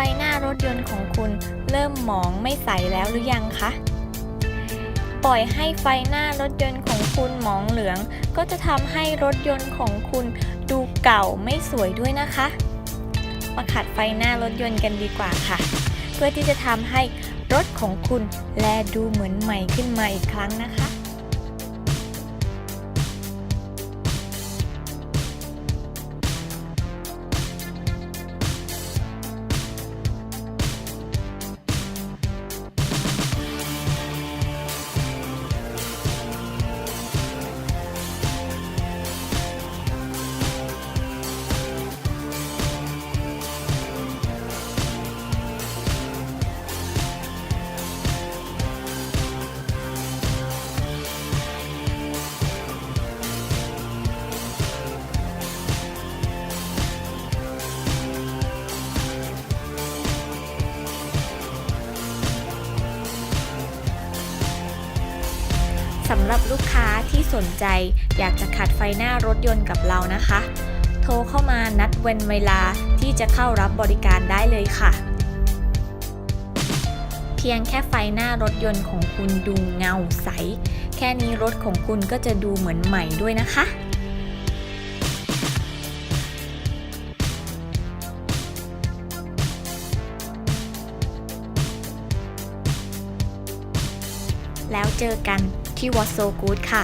ฟหน้ารถยนต์ของคุณเริ่มหมองไม่ใสแล้วหรือยังคะ ปล่อยให้ไฟหน้ารถยนต์ของคุณหมองเหลือง ก็จะทำให้รถยนต์ของคุณดูเก่าไม่สวยด้วยนะคะ มาขัดไฟหน้ารถยนต์กันดีกว่าค่ะ เพื่อที่จะทำให้รถของคุณแลดูเหมือนใหม่ขึ้นมาอีกครั้งนะคะ สำหรับลูกค้าที่สนใจอยากจะขัดไฟหน้ารถยนต์กับเรานะคะ โทรเข้ามานัดเว้นเวลาที่จะเข้ารับบริการได้เลยค่ะ เพียงแค่ไฟหน้ารถยนต์ของคุณดูเงาใส แค่นี้รถของคุณก็จะดูเหมือนใหม่ด้วยนะคะ แล้วเจอกันที่วอ s โซกูดค่ะ